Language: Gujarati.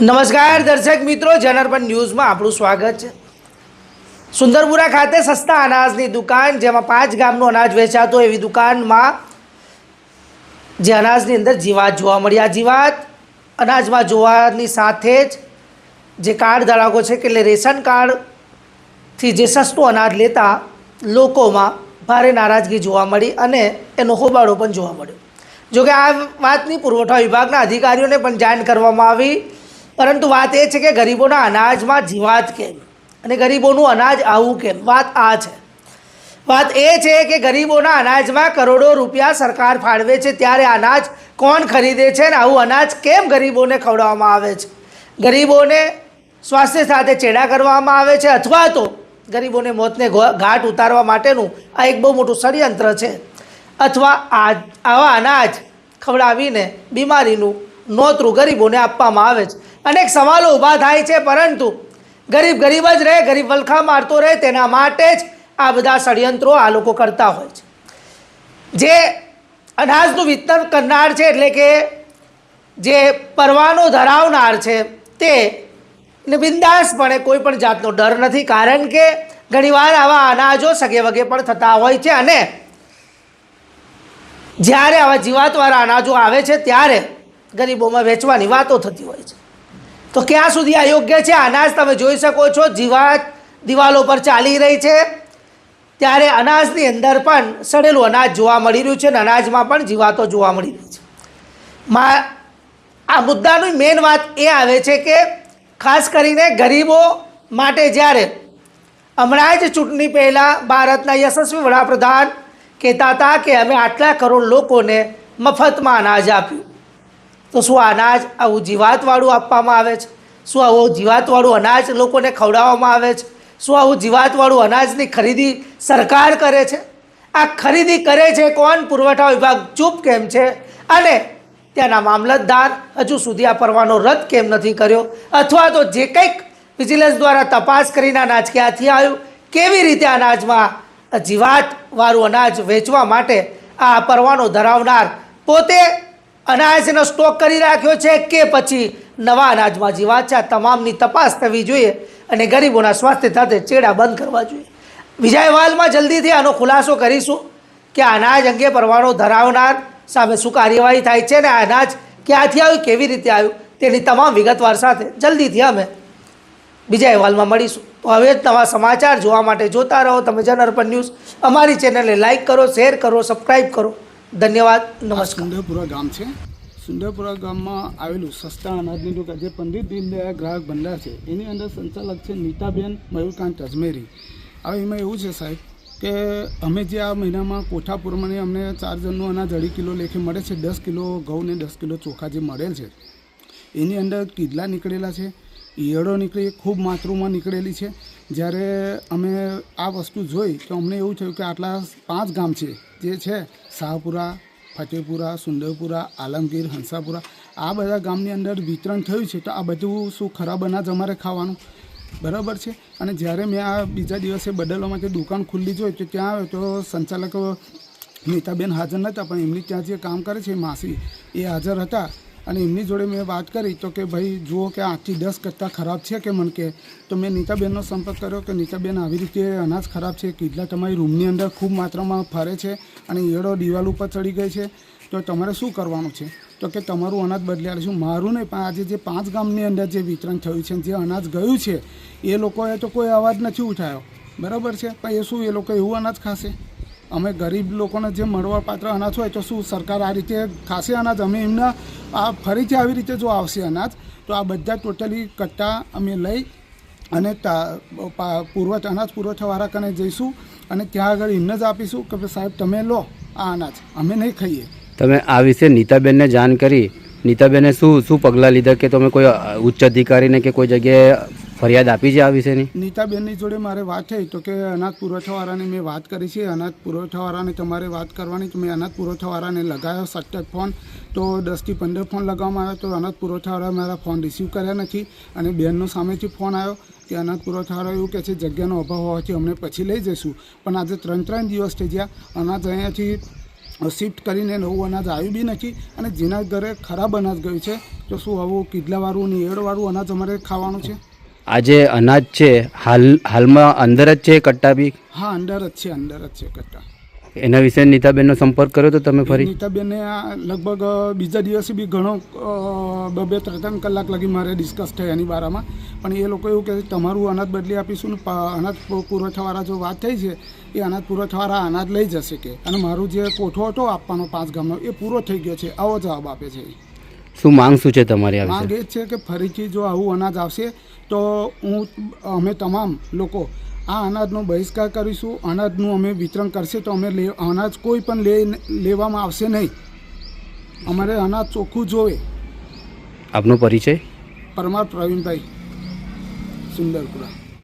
નમસ્કાર, દર્શક મિત્રો. જનરપન ન્યૂઝમાં આપણું સ્વાગત છે. સુંદરપુરા ખાતે સસ્તા અનાજની દુકાન, જેમાં પાંચ ગામનું અનાજ વેચાતું એવી દુકાનમાં જે અનાજની અંદર જીવાત જોવા મળી. આ જીવાત અનાજમાં જોવાની સાથે જ જે કાર્ડ ધરાવકો છે, કે એટલે રેશન કાર્ડથી જે સસ્તું અનાજ લેતા લોકોમાં ભારે નારાજગી જોવા મળી અને એનો હોબાળો પણ જોવા મળ્યો. જોકે આ વાતની પુરવઠા વિભાગના અધિકારીઓને પણ જાણ કરવામાં આવી. પરંતુ વાત એ છે કે ગરીબોના અનાજમાં જીવાત કેમ? અને ગરીબોનું અનાજ આવું કેમ? વાત આ છે. વાત એ છે કે ગરીબોના અનાજમાં કરોડો રૂપિયા સરકાર ફાળવે છે, ત્યારે અનાજ કોણ ખરીદે છે ને આવું અનાજ કેમ ગરીબોને ખવડાવવામાં આવે છે? ગરીબોને સ્વાસ્થ્ય સાથે ચેડા કરવામાં આવે છે, અથવા તો ગરીબોને મોતને ઘાટ ઉતારવા માટેનું આ એક બહુ મોટું ષડયંત્ર છે. અથવા આ, આવા અનાજ ખવડાવીને બીમારીનું નોતરું ગરીબોને આપવામાં આવે છે. અનેક સવાલો ઊભા થાય છે, પરંતુ ગરીબ ગરીબ જ રહે, ગરીબ વલખા મારતો રહે, તેના માટે જ આ બધા ષડયંત્રો આ લોકો કરતા હોય છે. જે અનાજનું વિતરણ કરનાર છે, એટલે કે જે પરવાનો ધરાવનાર છે, તે ને બિંદાસપણે કોઈ પણ જાતનો ડર નથી, કારણ કે ઘણીવાર આવા અનાજો સગે વગે પણ થતા હોય છે, અને જ્યારે આવા જીવાતવાળા અનાજો આવે છે, ત્યારે ગરીબોમાં વેચવાની વાતો થતી હોય છે. તો ક્યાં સુધી આ યોગ્ય છે? અનાજ તમે જોઈ શકો છો, જીવાત દિવાલો પર ચાલી રહી છે. ત્યારે અનાજની અંદર પણ સડેલું અનાજ જોવા મળી રહ્યું છે અને અનાજમાં પણ જીવાતો જોવા મળી રહી છે. મા, આ મુદ્દાની મેઇન વાત એ આવે છે કે ખાસ કરીને ગરીબો માટે જ્યારે હમણાં જ ચૂંટણી પહેલાં ભારતના યશસ્વી વડાપ્રધાન કહેતા હતા કે અમે આટલા કરોડ લોકોને મફતમાં અનાજ આપ્યું. તો શું અનાજ, આવું જીવાતવાળું આપવામાં આવે છે? શું આવું જીવાતવાળું અનાજ લોકોને ખવડાવવામાં આવે છે? શું આવું જીવાતવાળું અનાજની ખરીદી સરકાર કરે છે? આ ખરીદી કરે છે કોણ? પુરવઠા વિભાગ ચૂપ કેમ છે? અને ત્યાંના મામલતદાર હજુ સુધી આ પરવાનો રદ કેમ નથી કર્યો? અથવા તો જે કંઈક વિજિલન્સ દ્વારા તપાસ કરીને અનાજ ક્યાંથી આવ્યું? કેવી રીતે અનાજમાં જીવાતવાળું અનાજ વેચવા માટે આ પરવાનો ધરાવનાર પોતે અનાજનો સ્ટોક કરી રાખ્યો છે કે પછી નવા અનાજમાં આ તમામની તપાસ થવી જોઈએ અને ગરીબોના સ્વાસ્થ્ય સાથે ચેડા બંધ કરવા જોઈએ. બીજા અહેવાલમાં જલ્દીથી આનો ખુલાસો કરીશું કે અનાજ અંગે પરવાનો ધરાવનાર સામે શું કાર્યવાહી થાય છે ને આ અનાજ ક્યાંથી આવ્યું, કેવી રીતે આવ્યું, તેની તમામ વિગતવાર સાથે જલ્દીથી અમે બીજા અહેવાલમાં મળીશું. તો હવે નવા સમાચાર જોવા માટે જોતા રહો. તમે જનરપન ન્યૂઝ. અમારી ચેનલને લાઇક કરો, શેર કરો સબસ્ક્રાઈબ કરો. ધન્યવાદ, નમસ્કાર. સુંદરપુરા ગામ છે. સુંદરપુરા ગામમાં આવેલું સસ્તા અનાજની દુકાન જે પંડિત દીનદયાળ ગ્રાહક ભંડાર છે. એની અંદર સંચાલક છે નીતાબેન મયુરકાંત અજમેરી. હવે એમાં એવું છે સાહેબ કે અમે જે આ મહિનામાં કોઠા પ્રમાણે અમને ચાર જણનું અનાજ અઢી કિલો લેખે મળે છે. દસ કિલો ઘઉં ને દસ કિલો ચોખા જે મળેલ છે. એની અંદર કીધલા નીકળેલા છે. ઈયળો નીકળી, ખૂબ માત્રામાં નીકળેલી છે. જ્યારે અમે આ વસ્તુ જોઈ તો અમને એવું થયું કે આટલા પાંચ ગામ છે, જે છે શાહપુરા, ફતેપુરા, સુંદરપુરા, આલમગીર, હંસાપુરા, આ બધા ગામની અંદર વિતરણ થયું છે તો આ બધું શું ખરાબ અનાજ અમારે ખાવાનું? બરાબર છે? અને જ્યારે મેં આ બીજા દિવસે બદલવા માટે દુકાન ખુલ્લી જોઈ તો ત્યાં આવ્યો તો સંચાલક નીતાબેન હાજર નહોતા, પણ એમની ત્યાં જે કામ કરે છે, માસી એ હાજર હતા. અને એમની જોડે મેં વાત કરી તો કે ભાઈ, જુઓ કે આઠથી દસ કરતાં ખરાબ છે કે મને કે? તો મેં નીતાબેનનો સંપર્ક કર્યો કે નીતાબેન આવી રીતે અનાજ ખરાબ છે, કીટલા તમારી રૂમની અંદર ખૂબ માત્રામાં ફરે છે અને ઈયળો દિવાલ ઉપર ચડી ગઈ છે. તો તમારે શું કરવાનું છે? તો કે તમારું અનાજ બદલી આવીશું મારું નહીં, પણ આજે જે પાંચ ગામની અંદર જે વિતરણ થયું છે, જે અનાજ ગયું છે, એ લોકોએ તો કોઈ અવાજ નથી ઉઠાવ્યો બરાબર છે? પણ એ શું, એ લોકો એવું અનાજ ખાશે? અમે ગરીબ લોકોને જે મળવાપાત્ર અનાજ હોય તો શું સરકાર આ રીતે ખાશે અનાજ? અમે એમના આ ફરીથી આવી રીતે જો આવશે અનાજ, તો આ બધા ટોટલી કટ્ટા અમે લઈ અને પુરવઠ, અનાજ પુરવઠાવાળા કને જઈશું અને ત્યાં આગળ એમને જ આપીશું કે સાહેબ, તમે લો આ અનાજ. અમે નહીં ખાઈએ. તમે આ વિશે નીતાબેનને જાણ કરી. નીતાબેને શું શું પગલાં લીધા કે તમે કોઈ ઉચ્ચ અધિકારીને કે કોઈ જગ્યાએ ફરિયાદ આપી છે આ વિશેની? નીતાબેનની જોડે મારે વાત થઈ તો કે અનાજ પુરવઠાવાળાને મેં વાત કરી છે. અનાજ પુરવઠાવાળાને તમારે વાત કરવાની તો મેં અનાજ પુરવઠાવાળાને લગાવ્યો સતત ફોન? તો દસથી પંદર ફોન લગાવવામાં આવ્યો તો અનાજ પુરવઠાવાળા મારા ફોન રિસીવ કર્યા નથી અને બેનનો સામેથી ફોન આવ્યો કે અનાજ પુરવઠાવાળા એવું કહે છે, જગ્યાનો અભાવ હોવાથી અમને પછી લઈ જઈશું. પણ આજે ત્રણ ત્રણ દિવસ થઈ ગયા. અનાજ અહીંયાથી શિફ્ટ કરીને નવું અનાજ આવ્યું બી નથી અને જેના ઘરે ખરાબ અનાજ ગયું છે. તો શું આવું કીડલાવાળું ને એડવાળું અનાજ અમારે ખાવાનું છે? આ જે અનાજ છે હાલ હાલમાં અંદર જ છે કટ્ટા બી? હા અંદર જ છે અંદર જ છે કટ્ટા. એના વિશે નીતાબેનનો સંપર્ક કર્યો તો તમે ફરી? નીતાબેને લગભગ બીજા દિવસે બી ઘણો બબે ત્રણ કલાક લગી મારે ડિસ્કસ થયા એની બારામાં પણ એ લોકો એવું કહે છે તમારું અનાજ બદલી આપીશું ને અનાજ પુરવઠાવાળા જો વાત થઈ છે એ અનાજ પુરવઠાવાળા અનાજ લઈ જશે કે. અને મારું જે કોઠો હતો આપવાનો પાંચ ગામનો એ પૂરો થઈ ગયો છે. આવો જવાબ આપે છે શું માંગ શું છે તમારી માંગ એ જ છે કે ફરીથી જો આવું અનાજ આવશે તો હું અમે તમામ લોકો આ અનાજનો બહિષ્કાર કરીશું. અનાજનું અમે વિતરણ કરશે તો અમે અનાજ કોઈ પણ લે લેવામાં આવશે નહીં. અમારે અનાજ ચોખ્ખું જોવે. આપનો પરિચય? પરમાર પ્રવીણભાઈ સુંદરપુરા.